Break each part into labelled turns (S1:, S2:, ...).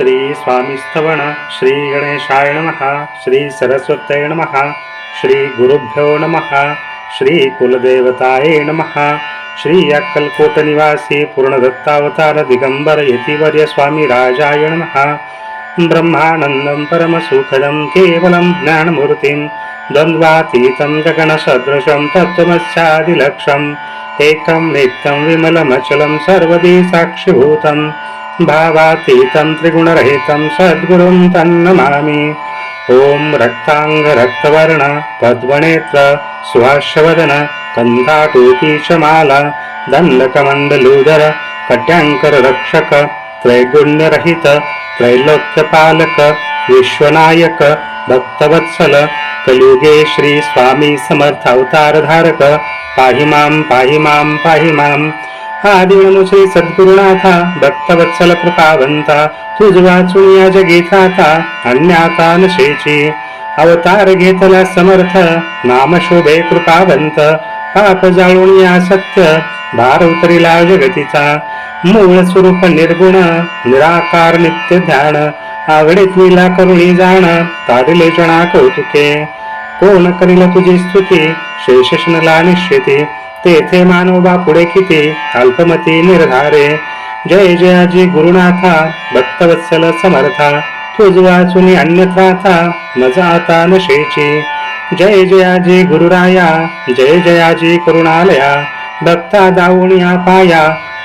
S1: श्री स्वामी स्तवण श्री गणेशाय नमः श्री सरस्वत्यै नमः श्री गुरुभ्यो नमः श्री कुलदेवताये नमः श्री अक्कलकोट निवासी पूर्णदत्तावतार नमः। ब्रह्मानन्दं परमसुखदं केवलं ज्ञानमूर्तिं द्वन्द्वातीतं गगनसदृशं तत्त्वमस्यादिलक्षम् एकं नित्यं विमलमचलं सर्वदी साक्षिभूतं भावातीतं त्रिगुणरहितं सद्गुरुं तन्नमामि। ॐ रक्ताङ्गरक्तवर्ण पद्मनेत्र सुहास्यवदन कन्धाटोपीशमाला दण्डकमण्डलूदर कट्याङ्कररक्षक त्रैगुण्यरहित त्रैलोक्यपालक विश्वनायक भक्तवत्सल कलियुगे श्री स्वामी समर्थ अवतारधारक। पाहि मां पाहि मां पाहि माम् आदिनमो श्री सद्गुरुनाथा भक्तवत्सल कृपावंता तुझ वाचून या जगीताता अन्याता नशेची. अवतार घेतला समर्थ नाम शोभे कृपावंत पाप जाळून या सत्य भार उतरिला जगतीचा. मूळ स्वरूप निर्गुण निराकार नित्य ध्यान आवडीत विला करुणी जाण तारिले जणा कौतुके. कोण करील तुझी स्तुती शेषशनला निश्चिती. तेथे मानोबा पुढे किती अल्पमती निर्धारे। जय जयाजी गुरुनाथा भक्तवत्सल समर्था। तुझ वाचुनी अन्यथाथा मजाता नशेची। जय जयाजी गुरुराया जय जयाजी करुणालया। भक्ता दावुनिया पाया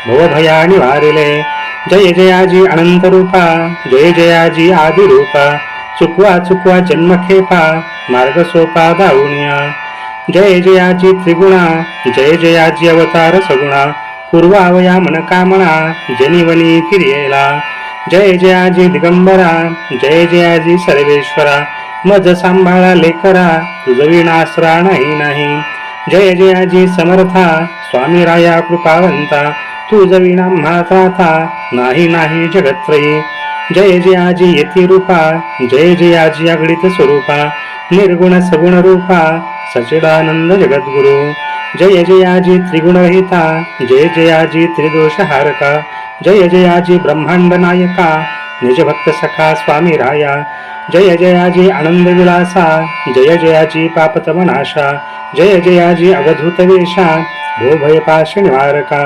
S1: भवभया निवारिले। जय जयाजी अनंत रूपा जय जयाजी आदिरूपा। चुकवा चुकवा जन्मखेपा मार्ग सोपा दाऊणिया जय जयाजी त्रिगुणा जय जयाजी अवतार सगुणा पूर्वावया मनकामना जनिवनी फिरियेला. जय जयाजी दिगंबरा जय जयाजी सर्वेश्वरा मज सांभाळा लेकरा तुझ नाही नाही. जय जयाजी समर्था स्वामी राया कृपावंता तुझ विणा माता नाही नाही जगत्रयी जय जयाजी यती रूपा जय जयाजी अगणित स्वरूपा निर्गुण सगुण रूपा सचिदानंद जगद्गुरु। जय जयाजी त्रिगुणरहिता। जय जयाजी त्रिदोषहारका। जय जयाजी ब्रह्मांड नायका। निजभक्त सखा स्वामी राया। जय जयाजी आनंद विलासा। जय जयाजी पापतमनाशा। जय जयाजी अवधूत वेशा। भो भयपाश निवारका।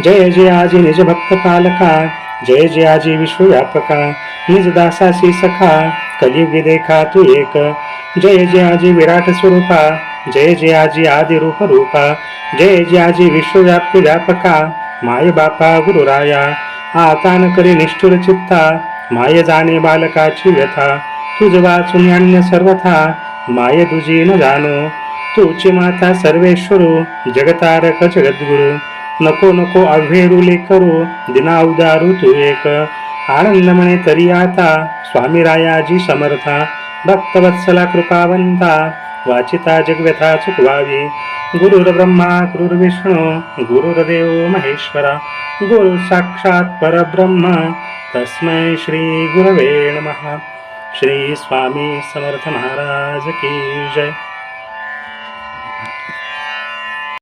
S1: जय जयाजी निजभक्त पालका। जय जयाजी विश्वव्यापका। निज दासासी सखा। कलियुगी देखा तू एक। जय जयाजी विराट स्वरूपा जय जयाजी आदि रूप रूपा जय जयाजी विश्वव्यापी व्यापका माय बापा गुरुराया आता न करी निष्ठुर चित्ता माय जाणे बालकाची व्यथा तुझ वाचून अन्य सर्वथा माय तुझी न जाणो तुझी माता सर्वेश्वरू जगतारक जगद्गुरु नको नको अव्हेरुले करू दिना उदारू तू एक आनंद म्हणे तरी आता स्वामी रायाजी समर्था भक्तवत्सला कृपावंता वाचिता जगव्यथा चुकवावी गुरुर्ब्रह्मा गुरुर्विष्णू गुरुर्देव महेश्वरा। गुरु साक्षात परब्रह्म तस्मै श्री गुरवे नमः। श्री स्वामी समर्थ महाराज की जय।